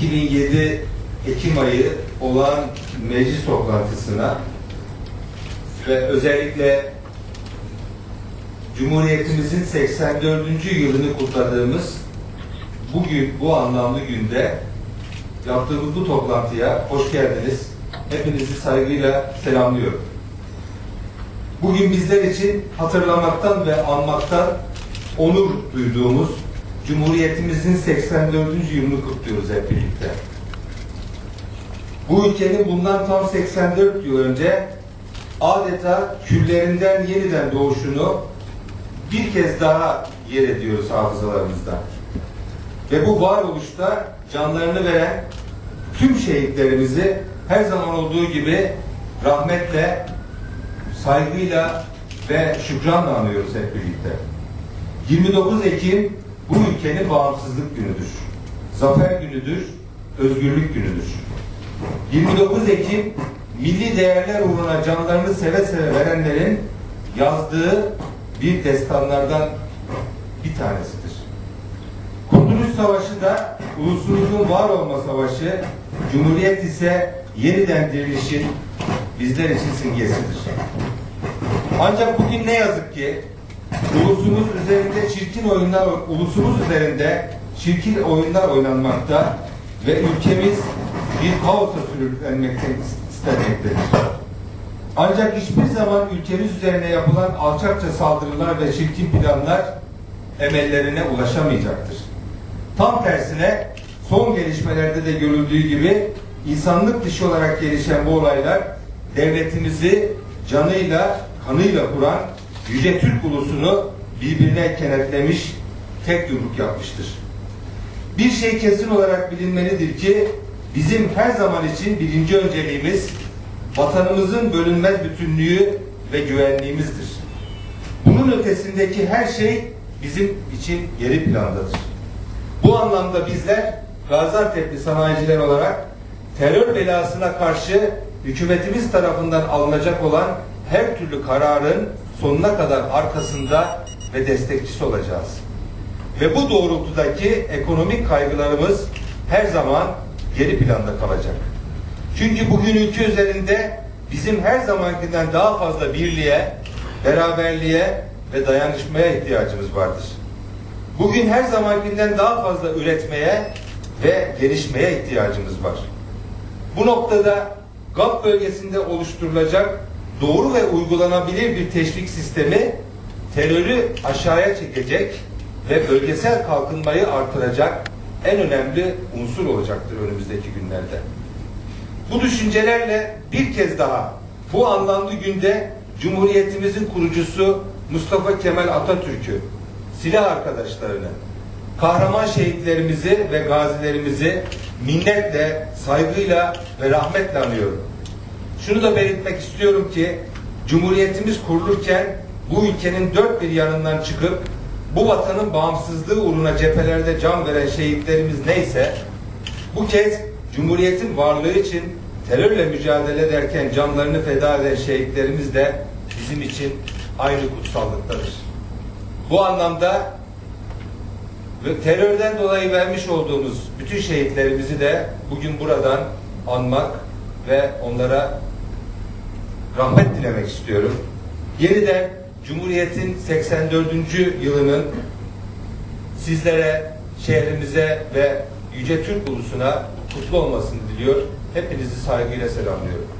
2007 Ekim ayı olağan meclis toplantısına ve özellikle Cumhuriyetimizin 84. yılını kutladığımız bugün bu anlamlı günde yaptığımız bu toplantıya hoş geldiniz. Hepinizi saygıyla selamlıyorum. Bugün bizler için hatırlamaktan ve anmaktan onur duyduğumuz Cumhuriyetimizin 84. yılını kutluyoruz hep birlikte. Bu ülkenin bundan tam 84 yıl önce adeta küllerinden yeniden doğuşunu bir kez daha yer ediyoruz hafızalarımızda. Ve bu varoluşta canlarını veren tüm şehitlerimizi her zaman olduğu gibi rahmetle, saygıyla ve şükranla anıyoruz hep birlikte. 29 Ekim bu ülkenin bağımsızlık günüdür. Zafer günüdür, özgürlük günüdür. 29 Ekim milli değerler uğruna canlarını seve seve verenlerin yazdığı bir destanlardan bir tanesidir. Kurtuluş Savaşı da ulusumuzun var olma savaşı, Cumhuriyet ise yeniden dirilişin bizler için simgesidir. Ancak bugün ne yazık ki ulusumuz üzerinde çirkin oyunlar, ulusumuz üzerinde çirkin oyunlar oynanmakta ve ülkemiz bir kaosa sürüklenmekte istenmektedir. Ancak hiçbir zaman ülkemiz üzerine yapılan alçakça saldırılar ve çirkin planlar emellerine ulaşamayacaktır. Tam tersine son gelişmelerde de görüldüğü gibi insanlık dışı olarak gelişen bu olaylar devletimizi canıyla, kanıyla kuran Yüce Türk ulusunu birbirine kenetlemiş, tek yumruk yapmıştır. Bir şey kesin olarak bilinmelidir ki bizim her zaman için birinci önceliğimiz vatanımızın bölünmez bütünlüğü ve güvenliğimizdir. Bunun ötesindeki her şey bizim için geri plandadır. Bu anlamda bizler Gaziantep'li sanayiciler olarak terör belasına karşı hükümetimiz tarafından alınacak olan her türlü kararın sonuna kadar arkasında ve destekçisi olacağız. Ve bu doğrultudaki ekonomik kaygılarımız her zaman geri planda kalacak. Çünkü bugün ülke üzerinde bizim her zamankinden daha fazla birliğe, beraberliğe ve dayanışmaya ihtiyacımız vardır. Bugün her zamankinden daha fazla üretmeye ve gelişmeye ihtiyacımız var. Bu noktada GAP bölgesinde oluşturulacak doğru ve uygulanabilir bir teşvik sistemi terörü aşağıya çekecek ve bölgesel kalkınmayı artıracak en önemli unsur olacaktır önümüzdeki günlerde. Bu düşüncelerle bir kez daha bu anlamlı günde Cumhuriyetimizin kurucusu Mustafa Kemal Atatürk'ü, silah arkadaşlarını, kahraman şehitlerimizi ve gazilerimizi minnetle, saygıyla ve rahmetle anıyorum. Şunu da belirtmek istiyorum ki Cumhuriyetimiz kurulurken bu ülkenin dört bir yanından çıkıp bu vatanın bağımsızlığı uğruna cephelerde can veren şehitlerimiz neyse bu kez Cumhuriyet'in varlığı için terörle mücadele ederken canlarını feda eden şehitlerimiz de bizim için aynı kutsallıktadır. Bu anlamda ve terörden dolayı vermiş olduğumuz bütün şehitlerimizi de bugün buradan anmak ve onlara rahmet dilemek istiyorum. Yeniden Cumhuriyet'in 84. yılının sizlere, şehrimize ve Yüce Türk ulusuna kutlu olmasını diliyor. Hepinizi saygıyla selamlıyorum.